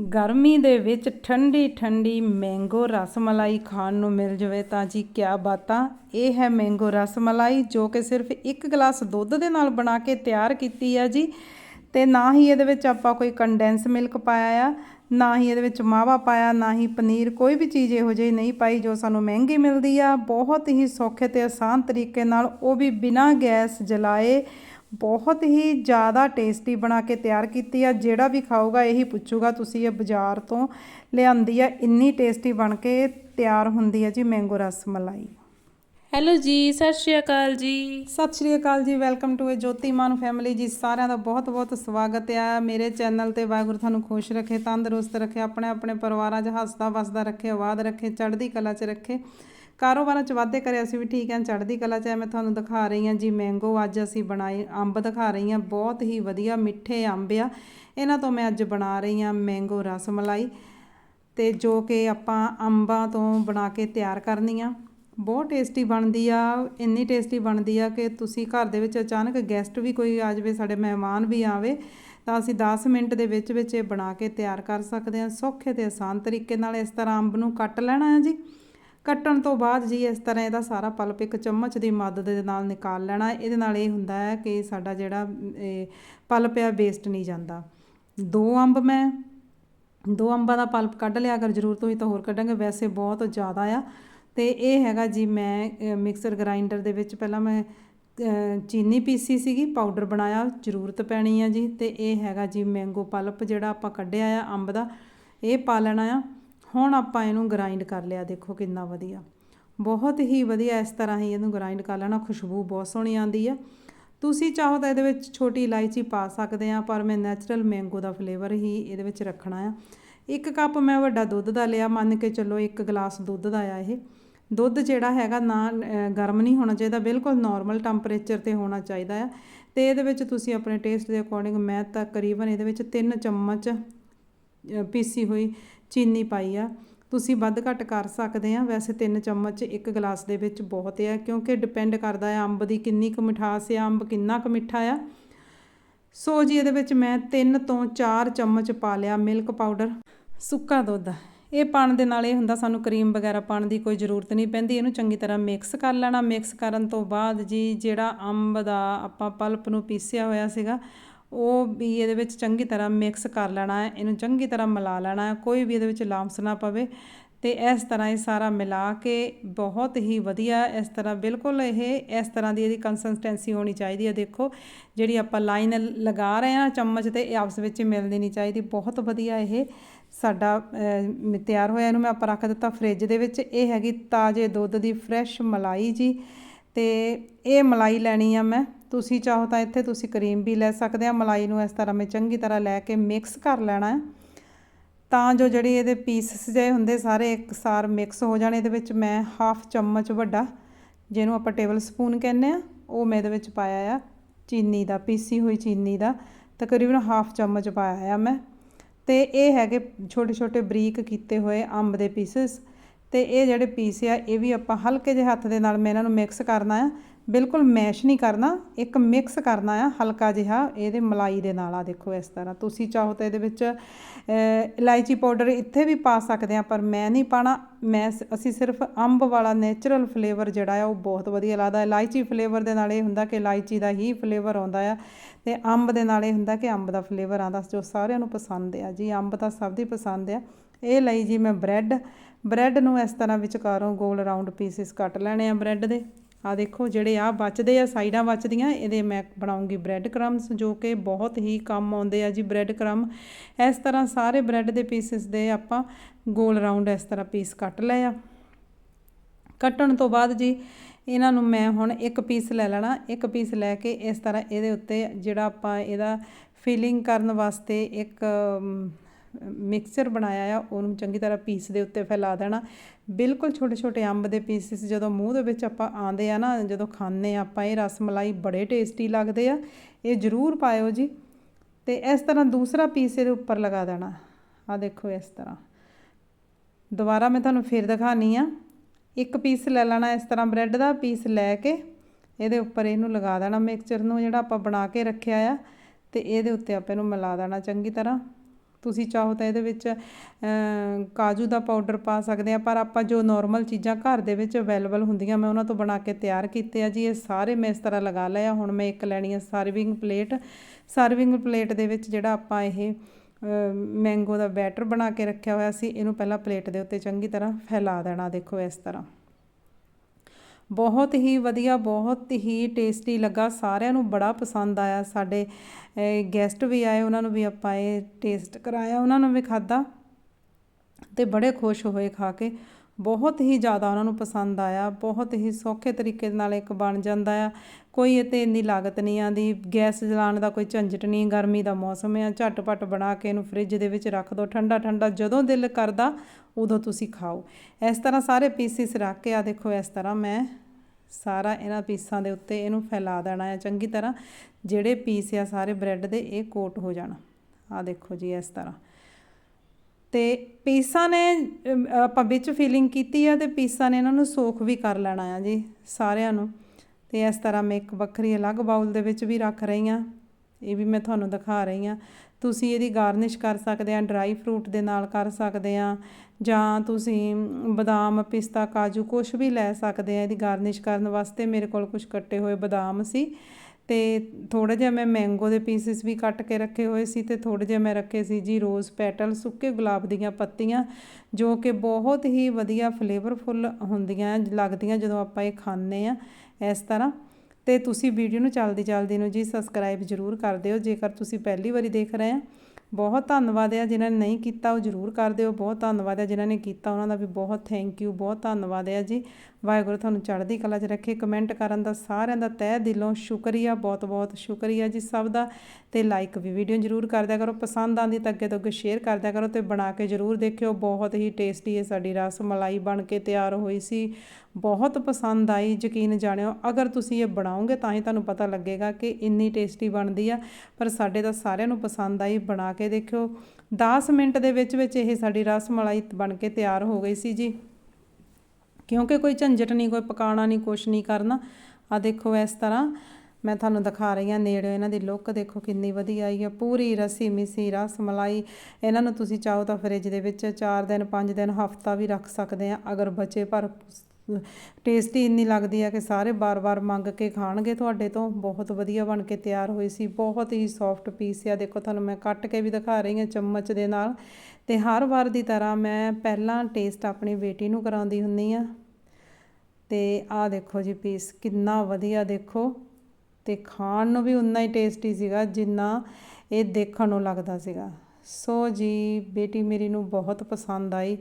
ਗਰਮੀ ਦੇ ਵਿੱਚ ਠੰਡੀ ਠੰਡੀ ਮੈਂਗੋ ਰਸਮਲਾਈ ਖਾਣ ਨੂੰ ਮਿਲ ਜਾਵੇ ਤਾਂ ਜੀ, ਕਿਆ ਬਾਤਾਂ? ਇਹ ਹੈ ਮੈਂਗੋ ਰਸਮਲਾਈ ਜੋ ਕਿ ਸਿਰਫ ਇੱਕ ਗਲਾਸ ਦੁੱਧ ਦੇ ਨਾਲ ਬਣਾ ਕੇ ਤਿਆਰ ਕੀਤੀ ਆ ਜੀ। ਤੇ ਨਾ ਹੀ ਇਹਦੇ ਵਿੱਚ ਆਪਾਂ ਕੋਈ ਕੰਡੈਂਸ ਮਿਲਕ ਪਾਇਆ ਆ, ਨਾ ਹੀ ਇਹਦੇ ਵਿੱਚ ਮਾਵਾ ਪਾਇਆ, ਨਾ ਹੀ ਪਨੀਰ, ਕੋਈ ਵੀ ਚੀਜ਼ ਇਹੋ ਜਿਹੀ ਨਹੀਂ ਪਾਈ ਜੋ ਸਾਨੂੰ ਮਹਿੰਗੀ ਮਿਲਦੀ ਆ। ਬਹੁਤ ਹੀ ਸੌਖੇ ਤੇ ਆਸਾਨ ਤਰੀਕੇ ਨਾਲ ਉਹ ਵੀ ਬਿਨਾਂ ਗੈਸ ਜਲਾਏ ਬਹੁਤ ਹੀ ਜ਼ਿਆਦਾ ਟੇਸਟੀ ਬਣਾ ਕੇ ਤਿਆਰ ਕੀਤੀ ਆ ਜਿਹੜਾ ਵੀ ਖਾਊਗਾ ਇਹੀ ਪੁੱਛੂਗਾ ਤੁਸੀਂ ਇਹ ਬਾਜ਼ਾਰ ਤੋਂ ਲਿਆਂਦੀ ਆ ਇੰਨੀ ਟੇਸਟੀ ਬਣ ਕੇ ਤਿਆਰ ਹੁੰਦੀ ਆ ਜੀ ਮੈਂਗੋ ਰਸ ਮਲਾਈ। ਹੈਲੋ ਜੀ ਸਤਿ ਸ਼੍ਰੀ ਅਕਾਲ ਜੀ। ਸਤਿ ਸ਼੍ਰੀ ਅਕਾਲ ਜੀ ਵੈਲਕਮ ਟੂ ਜੋਤੀਮਾਨ ਫੈਮਿਲੀ ਜੀ ਸਾਰਿਆਂ ਦਾ ਬਹੁਤ ਬਹੁਤ ਸਵਾਗਤ ਆ। ਮੇਰੇ ਚੈਨਲ ਤੇ ਵਾਹਿਗੁਰੂ ਤੁਹਾਨੂੰ ਖੁਸ਼ ਰੱਖੇ ਤੰਦਰੁਸਤ ਰੱਖੇ ਆਪਣੇ ਆਪਣੇ ਪਰਿਵਾਰਾਂ 'ਚ ਹੱਸਦਾ ਵਸਦਾ ਰੱਖੇ ਆਬਾਦ ਰੱਖੇ ਚੜ੍ਹਦੀ ਕਲਾ 'ਚ ਰੱਖੇ। ਕਾਰੋਬਾਰਾਂ 'ਚ ਵਾਧੇ ਕਰੇ ਅਸੀਂ ਵੀ ਠੀਕ ਹਾਂ ਚੜ੍ਹਦੀ ਕਲਾ 'ਚ ਮੈਂ ਤੁਹਾਨੂੰ ਦਿਖਾ ਰਹੀ ਹਾਂ ਜੀ ਮੈਂਗੋ ਅੱਜ ਅਸੀਂ ਬਣਾਏ, ਅੰਬ ਦਿਖਾ ਰਹੀ ਹਾਂ ਬਹੁਤ ਹੀ ਵਧੀਆ ਮਿੱਠੇ ਅੰਬ ਆ। ਇਹਨਾਂ ਤੋਂ ਮੈਂ ਅੱਜ ਬਣਾ ਰਹੀ ਹਾਂ ਮੈਂਗੋ ਰਸ ਮਲਾਈ ਤੇ ਜੋ ਕਿ ਆਪਾਂ ਅੰਬਾਂ ਤੋਂ ਬਣਾ ਕੇ ਤਿਆਰ ਕਰਨੀ ਆ। ਬਹੁਤ ਟੇਸਟੀ ਬਣਦੀ ਆ, ਇੰਨੀ ਟੇਸਟੀ ਬਣਦੀ ਆ ਕਿ ਤੁਸੀਂ ਘਰ ਦੇ ਵਿੱਚ ਅਚਾਨਕ ਗੈਸਟ ਵੀ ਕੋਈ ਆ ਜਾਵੇ, ਸਾਡੇ ਮਹਿਮਾਨ ਵੀ ਆਵੇ, ਤਾਂ ਅਸੀਂ 10 ਮਿੰਟ ਦੇ ਵਿੱਚ ਵਿੱਚ ਇਹ ਬਣਾ ਕੇ ਤਿਆਰ ਕਰ ਸਕਦੇ ਹਾਂ ਸੌਖੇ ਤੇ ਆਸਾਨ ਤਰੀਕੇ ਨਾਲ ਇਸ ਤਰ੍ਹਾਂ ਅੰਬ ਨੂੰ ਕੱਟ ਲੈਣਾ ਹੈ ਜੀ। ਕੱਟਣ ਤੋਂ ਬਾਅਦ ਜੀ ਇਸ ਤਰ੍ਹਾਂ ਇਹਦਾ ਸਾਰਾ ਪਲਪ ਇੱਕ ਚਮਚ ਦੀ ਮਦਦ ਦੇ ਨਾਲ ਨਿਕਾਲ ਲੈਣਾ। ਇਹਦੇ ਨਾਲ ਇਹ ਹੁੰਦਾ ਹੈ ਕਿ ਸਾਡਾ ਜਿਹੜਾ ਪਲਪ ਆ ਵੇਸਟ ਨਹੀਂ ਜਾਂਦਾ। ਦੋ ਅੰਬ ਮੈਂ, ਦੋ ਅੰਬਾਂ ਦਾ ਪਲਪ ਕੱਢ ਲਿਆ, ਅਗਰ ਜ਼ਰੂਰਤ ਹੋਈ ਤਾਂ ਹੋਰ ਕੱਢਾਂਗੇ। ਵੈਸੇ ਬਹੁਤ ਜ਼ਿਆਦਾ ਆ। ਤੇ ਇਹ ਹੈਗਾ ਜੀ ਮੈਂ ਮਿਕਸਰ ਗ੍ਰਾਈਂਡਰ ਦੇ ਵਿੱਚ ਪਹਿਲਾਂ ਮੈਂ ਚੀਨੀ ਪੀਸੀ ਸੀਗੀ ਪਾਊਡਰ ਬਣਾਇਆ, ਜ਼ਰੂਰਤ ਪੈਣੀ ਆ ਜੀ। ਤੇ ਇਹ ਹੈਗਾ ਜੀ ਮੈਂਗੋ ਪਲਪ ਜਿਹੜਾ ਆਪਾਂ ਕੱਢਿਆ ਆ ਅੰਬ ਦਾ, ਇਹ ਪਾ ਲੈਣਾ ਆ। ਹੁਣ ਆਪਾਂ ਇਹਨੂੰ ਗ੍ਰਾਈਂਡ ਕਰ ਲਿਆ, ਦੇਖੋ ਕਿੰਨਾ ਵਧੀਆ। ਬਹੁਤ ਹੀ ਵਧੀਆ ਇਸ ਤਰ੍ਹਾਂ ਹੀ ਇਹਨੂੰ ਗ੍ਰਾਈਂਡ ਕਰ ਲੈਣਾ, ਖੁਸ਼ਬੂ ਬਹੁਤ ਸੋਹਣੀ ਆਉਂਦੀ ਆ। ਤੁਸੀਂ ਚਾਹੋ ਤਾਂ ਇਹਦੇ ਵਿੱਚ ਛੋਟੀ ਇਲਾਇਚੀ ਪਾ ਸਕਦੇ ਆ, ਪਰ ਮੈਂ ਨੈਚੁਰਲ ਮੈਂਗੋ ਦਾ ਫਲੇਵਰ ਹੀ ਇਹਦੇ ਵਿੱਚ ਰੱਖਣਾ ਆ। ਇੱਕ ਕੱਪ ਮੈਂ ਵੱਡਾ ਦੁੱਧ ਦਾ ਲਿਆ, ਮੰਨ ਕੇ ਚੱਲੋ ਇੱਕ ਗਲਾਸ ਦੁੱਧ ਦਾ ਆ ਇਹ। ਦੁੱਧ ਜਿਹੜਾ ਹੈਗਾ ਨਾ ਗਰਮ ਨਹੀਂ ਹੋਣਾ ਚਾਹੀਦਾ, ਬਿਲਕੁਲ ਨਾਰਮਲ ਟੈਂਪਰੇਚਰ ਤੇ ਹੋਣਾ ਚਾਹੀਦਾ ਆ। ਤੇ ਇਹਦੇ ਵਿੱਚ ਤੁਸੀਂ ਆਪਣੇ ਟੇਸਟ ਦੇ ਅਕੋਰਡਿੰਗ ਮੈਂ ਤਕਰੀਬਨ ਇਹਦੇ ਵਿੱਚ 3 ਚਮਚ ਪੀਸੀ ਹੋਈ ਚੀਨੀ ਪਾਈ ਆ। ਤੁਸੀਂ ਵੱਧ ਘੱਟ ਕਰ ਸਕਦੇ ਆ। ਵੈਸੇ 3 ਚਮਚ ਇੱਕ ਗਲਾਸ ਦੇ ਵਿੱਚ ਬਹੁਤ ਆ, ਕਿਉਂਕਿ ਡਿਪੈਂਡ ਕਰਦਾ ਆ ਅੰਬ ਦੀ ਕਿੰਨੀ ਕੁ ਮਿਠਾਸ ਆ, ਅੰਬ ਕਿੰਨਾ ਕੁ ਮਿੱਠਾ ਆ। ਸੋ ਜੀ, ਇਹਦੇ ਵਿੱਚ ਮੈਂ 3 ਤੋਂ 4 ਚਮਚ ਪਾ ਲਿਆ ਮਿਲਕ ਪਾਊਡਰ ਸੁੱਕਾ ਦੁੱਧ। ਇਹ ਪਾਣ ਦੇ ਨਾਲ ਇਹ ਹੁੰਦਾ, ਸਾਨੂੰ ਕਰੀਮ ਵਗੈਰਾ ਪਾਣ ਦੀ ਕੋਈ ਜ਼ਰੂਰਤ ਨਹੀਂ ਪੈਂਦੀ। ਇਹਨੂੰ ਚੰਗੀ ਤਰ੍ਹਾਂ ਮਿਕਸ ਕਰ ਲੈਣਾ। ਮਿਕਸ ਕਰਨ ਤੋਂ ਬਾਅਦ ਜੀ, ਜਿਹੜਾ ਅੰਬ ਦਾ ਆਪਾਂ ਪਲਪ ਨੂੰ ਪੀਸਿਆ ਹੋਇਆ ਸੀਗਾ ਉਹ ਵੀ ਇਹਦੇ ਵਿੱਚ ਚੰਗੀ ਤਰ੍ਹਾਂ ਮਿਕਸ ਕਰ ਲੈਣਾ ਹੈ, ਇਹਨੂੰ ਚੰਗੀ ਤਰ੍ਹਾਂ ਮਿਲਾ ਲੈਣਾ ਹੈ, ਕੋਈ ਵੀ ਇਹਦੇ ਵਿੱਚ ਲਾਮਸ ਨਾ ਪਵੇ। ਤੇ ਇਸ ਤਰ੍ਹਾਂ ਇਹ ਸਾਰਾ ਮਿਲਾ ਕੇ ਬਹੁਤ ਹੀ ਵਧੀਆ ਇਸ ਤਰ੍ਹਾਂ, ਬਿਲਕੁਲ ਇਹ ਇਸ ਤਰ੍ਹਾਂ ਦੀ ਇਹਦੀ ਕੰਸਿਸਟੈਂਸੀ ਹੋਣੀ ਚਾਹੀਦੀ ਹੈ। ਦੇਖੋ, ਜਿਹੜੀ ਆਪਾਂ ਲਾਈਨ ਲਗਾ ਰਹੇ ਹਾਂ ਚਮਚ ਤੇ ਇਹ ਆਪਸ ਵਿੱਚ ਮਿਲਦੀ ਨਹੀਂ ਚਾਹੀਦੀ। ਬਹੁਤ ਵਧੀਆ ਇਹ ਸਾਡਾ ਤਿਆਰ ਹੋਇਆ। ਇਹਨੂੰ ਮੈਂ ਆਪਾਂ ਰੱਖ ਦਿੱਤਾ ਫ੍ਰਿਜ ਦੇ ਵਿੱਚ। ਇਹ ਹੈਗੀ ਤਾਜ਼ੇ ਦੁੱਧ ਦੀ ਫਰੈਸ਼ ਮਲਾਈ ਜੀ। ਤੇ ਇਹ ਮਲਾਈ ਲੈਣੀ ਆ ਮੈਂ। ਤੁਸੀਂ ਚਾਹੋ ਤਾਂ ਇੱਥੇ ਤੁਸੀਂ ਕਰੀਮ ਵੀ ਲੈ ਸਕਦੇ ਆ। ਮਲਾਈ ਨੂੰ ਇਸ ਤਰ੍ਹਾਂ ਮੈਂ ਚੰਗੀ ਤਰ੍ਹਾਂ ਲੈ ਕੇ ਮਿਕਸ ਕਰ ਲੈਣਾ ਹੈ। ਤਾਂ ਜੋ ਜਿਹੜੀ ਇਹਦੇ ਪੀਸਸ ਜੇ ਹੁੰਦੇ ਸਾਰੇ ਇੱਕਸਾਰ ਮਿਕਸ ਹੋ ਜਾਣ। ਇਹਦੇ ਵਿੱਚ ਮੈਂ ਹਾਫ ਚਮਚ ਵੱਡਾ, ਜਿਹਨੂੰ ਆਪਾਂ ਟੇਬਲ ਸਪੂਨ ਕਹਿੰਦੇ ਆ, ਉਹ ਮੈਂ ਇਹਦੇ ਵਿੱਚ ਪਾਇਆ ਆ। ਚੀਨੀ ਦਾ, ਪੀਸੀ ਹੋਈ ਚੀਨੀ ਦਾ ਤਕਰੀਬਨ ਹਾਫ ਚਮਚ ਪਾਇਆ ਆ ਮੈਂ। ਤੇ ਇਹ ਹੈਗੇ ਛੋਟੇ ਛੋਟੇ ਬਰੀਕ ਕੀਤੇ ਹੋਏ ਅੰਬ ਦੇ ਪੀਸਸ ਤੇ ਇਹ ਜਿਹੜੇ ਪੀਸ ਆ, ਇਹ ਵੀ ਆਪਾਂ ਹਲਕੇ ਜਿਹੇ ਹੱਥ ਦੇ ਨਾਲ ਮੈਂ ਇਹਨਾਂ ਨੂੰ ਮਿਕਸ ਕਰਨਾ ਆ। ਬਿਲਕੁਲ ਮੈਸ਼ ਨਹੀਂ ਕਰਨਾ, ਇੱਕ ਮਿਕਸ ਕਰਨਾ ਆ, ਹਲਕਾ ਜਿਹਾ ਇਹਦੇ ਮਲਾਈ ਦੇ ਨਾਲ ਆ ਦੇਖੋ ਇਸ ਤਰ੍ਹਾਂ। ਤੁਸੀਂ ਚਾਹੋ ਤਾਂ ਇਹਦੇ ਵਿੱਚ ਇਲਾਇਚੀ ਪਾਊਡਰ ਇੱਥੇ ਵੀ ਪਾ ਸਕਦੇ ਆ, ਪਰ ਮੈਂ ਨਹੀਂ ਪਾਣਾ। ਮੈਂ ਅਸੀਂ ਸਿਰਫ ਅੰਬ ਵਾਲਾ ਨੇਚਰਲ ਫਲੇਵਰ ਜਿਹੜਾ ਆ, ਉਹ ਬਹੁਤ ਵਧੀਆ ਲੱਗਦਾ। ਇਲਾਇਚੀ ਫਲੇਵਰ ਦੇ ਨਾਲ ਇਹ ਹੁੰਦਾ ਕਿ ਇਲਾਇਚੀ ਦਾ ਹੀ ਫਲੇਵਰ ਆਉਂਦਾ ਆ, ਤੇ ਅੰਬ ਦੇ ਨਾਲ ਇਹ ਹੁੰਦਾ ਕਿ ਅੰਬ ਦਾ ਫਲੇਵਰ ਆਉਂਦਾ, ਜੋ ਸਾਰਿਆਂ ਨੂੰ ਪਸੰਦ ਆ ਜੀ। ਅੰਬ ਤਾਂ ਸਭ ਦੀ ਪਸੰਦ ਆ। ਇਹ ਲਈ ਜੀ ਮੈਂ ਬ੍ਰੈਡ ਬ੍ਰੈਡ ਨੂੰ ਇਸ ਤਰ੍ਹਾਂ ਵਿਚਕਾਰੋਂ ਗੋਲ ਰਾਉਂਡ ਪੀਸਿਸ ਕੱਟ ਲੈਣੇ ਆ ਬ੍ਰੈਡ ਦੇ। ਆ ਦੇਖੋ, ਜਿਹੜੇ ਆ ਬਚਦੇ ਆ, ਸਾਈਡਾਂ ਬਚਦੀਆਂ, ਇਹਦੇ ਮੈਂ ਬਣਾਉਂਗੀ ਬ੍ਰੈਡ ਕ੍ਰਮਸ ਜੋ ਕਿ ਬਹੁਤ ਹੀ ਕੰਮ ਆਉਂਦੇ ਆ ਜੀ ਬ੍ਰੈਡ ਕ੍ਰਮ ਇਸ ਤਰ੍ਹਾਂ ਸਾਰੇ ਬ੍ਰੈਡ ਦੇ ਪੀਸਿਸ ਦੇ ਆਪਾਂ ਗੋਲ ਰਾਉਂਡ ਇਸ ਤਰ੍ਹਾਂ ਪੀਸ ਕੱਟ ਲਏ ਆ। ਕੱਟਣ ਤੋਂ ਬਾਅਦ ਜੀ, ਇਹਨਾਂ ਨੂੰ ਮੈਂ ਹੁਣ ਇੱਕ ਪੀਸ ਲੈ ਲੈਣਾ। ਇੱਕ ਪੀਸ ਲੈ ਕੇ ਇਸ ਤਰ੍ਹਾਂ ਇਹਦੇ ਉੱਤੇ ਜਿਹੜਾ ਆਪਾਂ ਇਹਦਾ ਫੀਲਿੰਗ ਕਰਨ ਵਾਸਤੇ ਇੱਕ ਮਿਕਸਚਰ ਬਣਾਇਆ ਆ, ਉਹਨੂੰ ਚੰਗੀ ਤਰ੍ਹਾਂ ਪੀਸ ਦੇ ਉੱਤੇ ਫੈਲਾ ਦੇਣਾ। ਬਿਲਕੁਲ ਛੋਟੇ ਛੋਟੇ ਅੰਬ ਦੇ ਪੀਸਿਸ ਜਦੋਂ ਮੂੰਹ ਦੇ ਵਿੱਚ ਆਪਾਂ ਆਉਂਦੇ ਆ ਨਾ, ਜਦੋਂ ਖਾਂਦੇ ਆ ਆਪਾਂ, ਇਹ ਰਸ ਮਲਾਈ ਬੜੇ ਟੇਸਟੀ ਲੱਗਦੇ ਆ। ਇਹ ਜ਼ਰੂਰ ਪਾਇਓ ਜੀ। ਤੇ ਇਸ ਤਰ੍ਹਾਂ ਦੂਸਰਾ ਪੀਸ ਇਹਦੇ ਉੱਪਰ ਲਗਾ ਦੇਣਾ। ਆ ਦੇਖੋ ਇਸ ਤਰ੍ਹਾਂ। ਦੁਬਾਰਾ ਮੈਂ ਤੁਹਾਨੂੰ ਫਿਰ ਦਿਖਾਣੀ ਆ। ਇੱਕ ਪੀਸ ਲੈ ਲੈਣਾ ਇਸ ਤਰ੍ਹਾਂ ਬ੍ਰੈਡ ਦਾ ਪੀਸ ਲੈ ਕੇ, ਇਹਦੇ ਉੱਪਰ ਇਹਨੂੰ ਲਗਾ ਦੇਣਾ ਮਿਕਸਚਰ ਨੂੰ, ਜਿਹੜਾ ਆਪਾਂ ਬਣਾ ਕੇ ਰੱਖਿਆ ਆ। ਤੇ ਇਹਦੇ ਉੱਤੇ ਆਪਾਂ ਇਹਨੂੰ ਮਿਲਾ ਦੇਣਾ ਚੰਗੀ ਤਰ੍ਹਾਂ। ਤੁਸੀਂ ਚਾਹੋ ਤਾਂ ਇਹਦੇ ਵਿੱਚ ਕਾਜੂ ਦਾ ਪਾਊਡਰ ਪਾ ਸਕਦੇ ਆ, ਪਰ ਆਪਾਂ ਜੋ ਨੋਰਮਲ ਚੀਜ਼ਾਂ ਘਰ ਦੇ ਵਿੱਚ ਅਵੇਲੇਬਲ ਹੁੰਦੀਆਂ, ਮੈਂ ਉਹਨਾਂ ਤੋਂ ਬਣਾ ਕੇ ਤਿਆਰ ਕੀਤੇ ਆ ਜੀ। ਇਹ ਸਾਰੇ ਮੈਂ ਇਸ ਤਰ੍ਹਾਂ ਲਗਾ ਲਏ ਆ। ਹੁਣ ਮੈਂ ਇੱਕ ਲੈਣੀ ਆ ਸਰਵਿੰਗ ਪਲੇਟ ਸਰਵਿੰਗ ਪਲੇਟ ਦੇ ਵਿੱਚ ਜਿਹੜਾ ਆਪਾਂ ਇਹ ਮੈਂਗੋ ਦਾ ਬੈਟਰ ਬਣਾ ਕੇ ਰੱਖਿਆ ਹੋਇਆ ਸੀ, ਇਹਨੂੰ ਪਹਿਲਾਂ ਪਲੇਟ ਦੇ ਉੱਤੇ ਚੰਗੀ ਤਰ੍ਹਾਂ ਫੈਲਾ ਦੇਣਾ, ਦੇਖੋ ਇਸ ਤਰ੍ਹਾਂ। ਬਹੁਤ ਹੀ ਵਧੀਆ, ਬਹੁਤ ਹੀ ਟੇਸਟੀ ਲੱਗਾ। ਸਾਰਿਆਂ ਨੂੰ ਬੜਾ ਪਸੰਦ ਆਇਆ। ਸਾਡੇ ਗੈਸਟ ਵੀ ਆਏ, ਉਹਨਾਂ ਨੂੰ ਵੀ ਆਪਾਂ ਇਹ ਟੇਸਟ ਕਰਾਇਆ, ਉਹਨਾਂ ਨੂੰ ਵੀ ਖਾਦਾ ਤੇ ਬੜੇ ਖੁਸ਼ ਹੋਏ ਖਾ ਕੇ। ਬਹੁਤ ਹੀ ਜ਼ਿਆਦਾ ਉਹਨਾਂ ਨੂੰ ਪਸੰਦ ਆਇਆ। ਬਹੁਤ ਹੀ ਸੌਖੇ ਤਰੀਕੇ ਨਾਲ ਇੱਕ ਬਣ ਜਾਂਦਾ ਆ। ਕੋਈ ਇਹ 'ਤੇ ਇੰਨੀ ਲਾਗਤ ਨਹੀਂ ਆਂਦੀ, ਗੈਸ ਜਲਾਉਣ ਦਾ ਕੋਈ ਝੰਜਟ ਨਹੀਂ, ਗਰਮੀ ਦਾ ਮੌਸਮ ਆ, ਝਟਪਟ ਬਣਾ ਕੇ ਇਹਨੂੰ ਫ੍ਰਿਜ ਦੇ ਵਿੱਚ ਰੱਖ ਦਿਓ ਠੰਡਾ ਠੰਡਾ ਜਦੋਂ ਦਿਲ ਕਰਦਾ, ਉਦੋਂ ਤੁਸੀਂ ਖਾਓ। ਇਸ ਤਰ੍ਹਾਂ ਸਾਰੇ ਪੀਸਿਸ ਰੱਖ ਕੇ ਆ ਦੇਖੋ ਇਸ ਤਰ੍ਹਾਂ ਮੈਂ ਸਾਰਾ ਇਹਨਾਂ ਪੀਸਾਂ ਦੇ ਉੱਤੇ ਇਹਨੂੰ ਫੈਲਾ ਦੇਣਾ ਹੈ ਚੰਗੀ ਤਰ੍ਹਾਂ, ਜਿਹੜੇ ਪੀਸ ਆ ਸਾਰੇ ਬ੍ਰੈਡ ਦੇ, ਇਹ ਕੋਟ ਹੋ ਜਾਣ। ਆ ਦੇਖੋ ਜੀ ਇਸ ਤਰ੍ਹਾਂ। ਤੇ ਪੀਸਾਂ ਨੇ ਆਪਾਂ ਵਿੱਚ ਫੀਲਿੰਗ ਕੀਤੀ ਆ ਤੇ ਪੀਸਾਂ ਨੇ ਇਹਨਾਂ ਨੂੰ ਸੋਖ ਵੀ ਕਰ ਲੈਣਾ ਆ ਜੀ ਸਾਰਿਆਂ ਨੂੰ। ਤੇ ਇਸ ਤਰ੍ਹਾਂ ਮੈਂ ਇੱਕ ਵੱਖਰੀ ਅਲੱਗ ਬਾਉਲ ਦੇ ਵਿੱਚ ਵੀ ਰੱਖ ਰਹੀ ਹਾਂ। ਇਹ ਵੀ ਮੈਂ ਤੁਹਾਨੂੰ ਦਿਖਾ ਰਹੀ ਹਾਂ। ਤੁਸੀਂ ਇਹਦੀ ਗਾਰਨਿਸ਼ ਕਰ ਸਕਦੇ ਆ ਡਰਾਈ ਫਰੂਟ ਦੇ ਨਾਲ ਕਰ ਸਕਦੇ ਆ ਜਾਂ ਤੁਸੀਂ ਬਦਾਮ, ਪਿਸਤਾ, ਕਾਜੂ ਕੁਝ ਵੀ ਲੈ ਸਕਦੇ ਆ ਇਹਦੀ ਗਾਰਨਿਸ਼ ਕਰਨ ਵਾਸਤੇ। ਮੇਰੇ ਕੋਲ ਕੁਝ ਕੱਟੇ ਹੋਏ ਬਦਾਮ ਸੀ ਤੇ ਥੋੜਾ ਜਿਹਾ ਮੈਂ ਮੈਂਗੋ ਦੇ ਪੀਸਿਸ ਵੀ ਕੱਟ ਕੇ ਰੱਖੇ ਹੋਏ ਸੀ ਤੇ ਥੋੜੇ ਜਿਹਾ ਮੈਂ ਰੱਖੇ ਸੀ ਜੀ ਰੋਜ਼ ਪੈਟਲ ਸੁੱਕੇ ਗੁਲਾਬ ਦੀਆਂ ਪੱਤੀਆਂ ਜੋ ਕਿ ਬਹੁਤ ਹੀ ਵਧੀਆ ਫਲੇਵਰਫੁੱਲ ਹੁੰਦੀਆਂ ਲੱਗਦੀਆਂ ਜਦੋਂ ਆਪਾਂ ਇਹ ਖਾਂਦੇ ਆ ਇਸ ਤਰ੍ਹਾਂ। ਤੇ ਤੁਸੀਂ ਵੀਡੀਓ ਨੂੰ ਚਲਦੀ ਚਲਦੀ ਨੂੰ ਜੀ ਸਬਸਕ੍ਰਾਈਬ ਜ਼ਰੂਰ ਕਰ ਦਿਓ। ਜੇਕਰ ਤੁਸੀਂ ਪਹਿਲੀ ਵਾਰੀ ਦੇਖ ਰਹੇ ਆ, ਬਹੁਤ ਧੰਨਵਾਦ ਹੈ ਜਿਨ੍ਹਾਂ ਨੇ ਨਹੀਂ ਕੀਤਾ ਉਹ ਜ਼ਰੂਰ ਕਰ ਦਿਓ। ਬਹੁਤ ਧੰਨਵਾਦ ਹੈ ਜਿਨ੍ਹਾਂ ਨੇ ਕੀਤਾ, ਉਹਨਾਂ ਦਾ ਵੀ ਬਹੁਤ ਥੈਂਕ ਯੂ ਬਹੁਤ ਧੰਨਵਾਦ ਹੈ ਜੀ। ਵਾਹਿਗੁਰੂ ਤੁਹਾਨੂੰ ਚੜ੍ਹਦੀ ਕਲਾ 'ਚ ਰੱਖੇ। ਕਮੈਂਟ ਕਰਨ ਦਾ ਸਾਰਿਆਂ ਦਾ ਤਹਿ ਦਿਲੋਂ ਸ਼ੁਕਰੀਆ, ਬਹੁਤ ਬਹੁਤ ਸ਼ੁਕਰੀਆ ਜੀ ਸਭ ਦਾ। ਤੇ ਲਾਈਕ ਵੀ ਵੀਡੀਓ ਜ਼ਰੂਰ ਕਰ ਦਿਆ ਕਰੋ। ਪਸੰਦ ਆਂਦੀ ਤਾਂ ਅੱਗੇ ਤੋਂ ਅੱਗੇ ਸ਼ੇਅਰ ਕਰ ਦਿਆ ਕਰੋ ਤੇ ਬਣਾ ਕੇ ਜ਼ਰੂਰ ਦੇਖਿਓ। ਬਹੁਤ ਹੀ ਟੇਸਟੀ ਹੈ ਸਾਡੀ ਰਸ ਮਲਾਈ ਬਣ ਕੇ ਤਿਆਰ ਹੋਈ ਸੀ। ਬਹੁਤ ਪਸੰਦ ਆਈ, ਯਕੀਨ ਜਾਣਿਓ। ਅਗਰ ਤੁਸੀਂ ਇਹ ਬਣਾਓਗੇ ਤਾਂ ਹੀ ਤੁਹਾਨੂੰ ਪਤਾ ਲੱਗੇਗਾ ਕਿ ਇੰਨੀ ਟੇਸਟੀ ਬਣਦੀ ਆ। ਪਰ ਸਾਡੇ ਤਾਂ ਸਾਰਿਆਂ ਨੂੰ ਪਸੰਦ ਆਈ, ਬਣਾ ਕੇ ਦੇਖਿਓ। 10 ਮਿੰਟ ਦੇ ਵਿੱਚ ਵਿੱਚ ਇਹ ਸਾਡੀ ਰਸ ਮਲਾਈ ਬਣ ਕੇ ਤਿਆਰ ਹੋ ਗਈ ਸੀ ਜੀ। ਕਿਉਂਕਿ ਕੋਈ ਝੰਜਟ ਨਹੀਂ, ਕੋਈ ਪਕਾਉਣਾ ਨਹੀਂ, ਕੁਛ ਨਹੀਂ ਕਰਨਾ। ਆ ਦੇਖੋ ਇਸ ਤਰ੍ਹਾਂ। ਮੈਂ ਤੁਹਾਨੂੰ ਦਿਖਾ ਰਹੀ ਹਾਂ ਨੇੜੇ ਇਹਨਾਂ ਦੀ ਲੁੱਕ। ਦੇਖੋ ਕਿੰਨੀ ਵਧੀਆ ਆਈ ਹੈ ਪੂਰੀ ਰਸੀ ਮਿਸੀ ਰਸ ਮਲਾਈ। ਇਹਨਾਂ ਨੂੰ ਤੁਸੀਂ ਚਾਹੋ ਤਾਂ ਫ੍ਰਿਜ ਦੇ ਵਿੱਚ 4 ਦਿਨ 5 ਦਿਨ, ਹਫਤਾ ਵੀ ਰੱਖ ਸਕਦੇ ਆ। ਅਗਰ ਬਚੇ ਪਰ ਟੇਸਟੀ ਇੰਨੀ ਲੱਗਦੀ ਆ ਕਿ ਸਾਰੇ ਬਾਰ-ਬਾਰ ਮੰਗ ਕੇ ਖਾਣਗੇ ਤੁਹਾਡੇ ਤੋਂ। ਬਹੁਤ ਵਧੀਆ ਬਣ ਕੇ ਤਿਆਰ ਹੋਈ ਸੀ। ਬਹੁਤ ਹੀ ਸੌਫਟ ਪੀਸ ਆ। ਦੇਖੋ, ਤੁਹਾਨੂੰ ਮੈਂ ਕੱਟ ਕੇ ਵੀ ਦਿਖਾ ਰਹੀ ਹਾਂ ਚਮਚ ਦੇ ਨਾਲ। ਤੇ ਹਰ ਵਾਰ ਦੀ ਤਰ੍ਹਾਂ ਮੈਂ ਪਹਿਲਾਂ ਟੇਸਟ ਆਪਣੀ ਬੇਟੀ ਨੂੰ ਕਰਾਉਂਦੀ ਹੁੰਨੀ ਆ ਤੇ ਆਹ ਦੇਖੋ ਜੀ ਪੀਸ ਕਿੰਨਾ ਵਧੀਆ ਦੇਖੋ। ਤੇ ਖਾਣ ਨੂੰ ਵੀ ਉਨਾ ਹੀ ਟੇਸਟੀ ਸੀਗਾ, ਜਿੰਨਾ ਇਹ ਦੇਖਣ ਨੂੰ ਲੱਗਦਾ ਸੀਗਾ। ਸੋ ਜੀ, ਬੇਟੀ ਮੇਰੀ ਨੂੰ ਬਹੁਤ ਪਸੰਦ ਆਈ।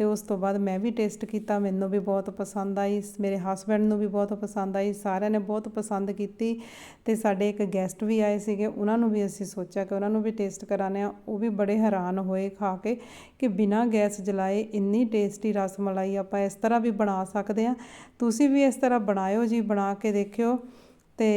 ਤੇ ਉਸ ਤੋਂ ਬਾਅਦ ਮੈਂ ਵੀ ਟੇਸਟ ਕੀਤਾ, ਮੈਨੂੰ ਵੀ ਬਹੁਤ ਪਸੰਦ ਆਈ, ਮੇਰੇ ਹਸਬੰਡ ਨੂੰ ਵੀ ਬਹੁਤ ਪਸੰਦ ਆਈ, ਸਾਰਿਆਂ ਨੇ ਬਹੁਤ ਪਸੰਦ ਕੀਤੀ ਤੇ ਸਾਡੇ ਇੱਕ ਗੈਸਟ ਵੀ ਆਏ ਸੀਗੇ, ਉਹਨਾਂ ਨੂੰ ਵੀ ਅਸੀਂ ਸੋਚਿਆ ਕਿ ਉਹਨਾਂ ਨੂੰ ਵੀ ਟੇਸਟ ਕਰਾਣੇ ਆ ਉਹ ਵੀ ਬੜੇ ਹੈਰਾਨ ਹੋਏ ਖਾ ਕੇ ਕਿ ਬਿਨਾਂ ਗੈਸ ਜਲਾਏ ਇੰਨੀ ਟੇਸਟੀ ਰਸ ਮਲਾਈ ਆਪਾਂ ਇਸ ਤਰ੍ਹਾਂ ਵੀ ਬਣਾ ਸਕਦੇ ਆ ਤੁਸੀਂ ਵੀ ਇਸ ਤਰ੍ਹਾਂ ਬਣਾਇਓ ਜੀ, ਬਣਾ ਕੇ ਦੇਖਿਓ ਤੇ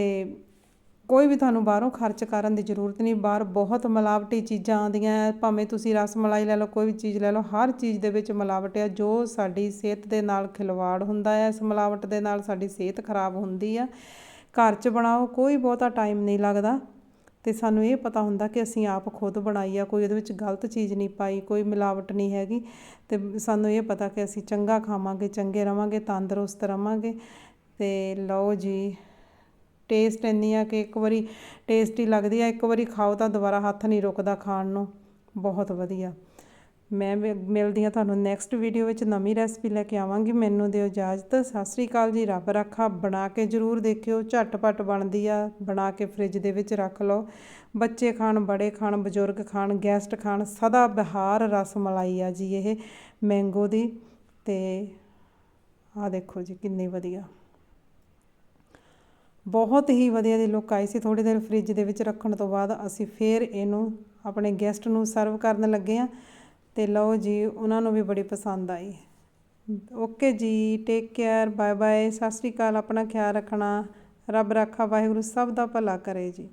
ਕੋਈ ਵੀ ਤੁਹਾਨੂੰ ਬਾਹਰੋਂ ਖਰਚ ਕਰਨ ਦੀ ਜ਼ਰੂਰਤ ਨਹੀਂ, ਬਾਹਰ ਬਹੁਤ ਮਿਲਾਵਟੀ ਚੀਜ਼ਾਂ ਆਉਂਦੀਆਂ ਹੈ। ਭਾਵੇਂ ਤੁਸੀਂ ਰਸ ਮਲਾਈ ਲੈ ਲਓ, ਕੋਈ ਵੀ ਚੀਜ਼ ਲੈ ਲਓ, ਹਰ ਚੀਜ਼ ਦੇ ਵਿੱਚ ਮਿਲਾਵਟ ਹੈ ਜੋ ਸਾਡੀ ਸਿਹਤ ਦੇ ਨਾਲ ਖਿਲਵਾੜ ਹੁੰਦਾ ਹੈ ਇਸ ਮਿਲਾਵਟ ਦੇ ਨਾਲ ਸਾਡੀ ਸਿਹਤ ਖਰਾਬ ਹੁੰਦੀ ਆ। ਘਰ 'ਚ ਬਣਾਓ, ਕੋਈ ਬਹੁਤਾ ਟਾਈਮ ਨਹੀਂ ਲੱਗਦਾ। ਤੇ ਸਾਨੂੰ ਇਹ ਪਤਾ ਹੁੰਦਾ ਕਿ ਅਸੀਂ ਆਪ ਖੁਦ ਬਣਾਈ ਆ, ਕੋਈ ਉਹਦੇ ਵਿੱਚ ਗਲਤ ਚੀਜ਼ ਨਹੀਂ ਪਾਈ, ਕੋਈ ਮਿਲਾਵਟ ਨਹੀਂ ਹੈਗੀ। ਤੇ ਸਾਨੂੰ ਇਹ ਪਤਾ ਕਿ ਅਸੀਂ ਚੰਗਾ ਖਾਵਾਂਗੇ, ਚੰਗੇ ਰਵਾਂਗੇ, ਤੰਦਰੁਸਤ ਰਵਾਂਗੇ। ਤੇ ਲਓ ਜੀ। ਟੇਸਟ ਇੰਨੀ ਆ ਕਿ ਇੱਕ ਵਾਰੀ ਟੇਸਟੀ ਲੱਗਦੀ ਆ, ਇੱਕ ਵਾਰੀ ਖਾਓ ਤਾਂ ਦੁਬਾਰਾ ਹੱਥ ਨਹੀਂ ਰੁਕਦਾ ਖਾਣ ਨੂੰ। ਬਹੁਤ ਵਧੀਆ। ਮੈਂ ਵੀ ਮਿਲਦੀ ਹਾਂ ਤੁਹਾਨੂੰ ਨੈਕਸਟ ਵੀਡੀਓ ਵਿੱਚ ਨਵੀਂ ਰੈਸਪੀ ਲੈ ਕੇ ਆਵਾਂਗੀ। ਮੈਨੂੰ ਦਿਓ ਇਜਾਜ਼ਤ। ਸਤਿ ਸ੍ਰੀ ਅਕਾਲ ਜੀ। ਰੱਬ ਰੱਖਾ ਬਣਾ ਕੇ ਜ਼ਰੂਰ ਦੇਖਿਓ। ਝਟਪਟ ਬਣਦੀ ਆ, ਬਣਾ ਕੇ ਫ੍ਰਿਜ ਦੇ ਵਿੱਚ ਰੱਖ ਲਓ। ਬੱਚੇ ਖਾਣ, ਬੜੇ ਖਾਣ, ਬਜ਼ੁਰਗ ਖਾਣ ਗੈਸਟ ਖਾਣ, ਸਦਾ ਬਹਾਰ ਰਸ ਮਲਾਈ ਆ ਜੀ ਇਹ ਮੈਂਗੋ ਦੀ। ਤੇ ਆ ਦੇਖੋ ਜੀ ਕਿੰਨੀ ਵਧੀਆ। ਬਹੁਤ ਹੀ ਵਧੀਆ ਦੀ ਲੁੱਕ ਆਈ ਸੀ। ਥੋੜੀ ਦੇਰ ਫ੍ਰਿਜ ਦੇ ਵਿੱਚ ਰੱਖਣ ਤੋਂ ਬਾਅਦ ਅਸੀਂ ਫੇਰ ਇਹਨੂੰ ਆਪਣੇ ਗੈਸਟ ਨੂੰ ਸਰਵ ਕਰਨ ਲੱਗੇ ਆ ਤੇ ਲਓ ਜੀ, ਉਹਨਾਂ ਨੂੰ ਵੀ ਬੜੀ ਪਸੰਦ ਆਈ। ਓਕੇ ਜੀ take care bye bye Sat Sri ਅਕਾਲ, ਆਪਣਾ ਖਿਆਲ ਰੱਖਣਾ, ਰੱਬ ਰਾਖਾ, ਵਾਹਿਗੁਰੂ, ਸਭ ਦਾ ਭਲਾ ਕਰੇ ਜੀ।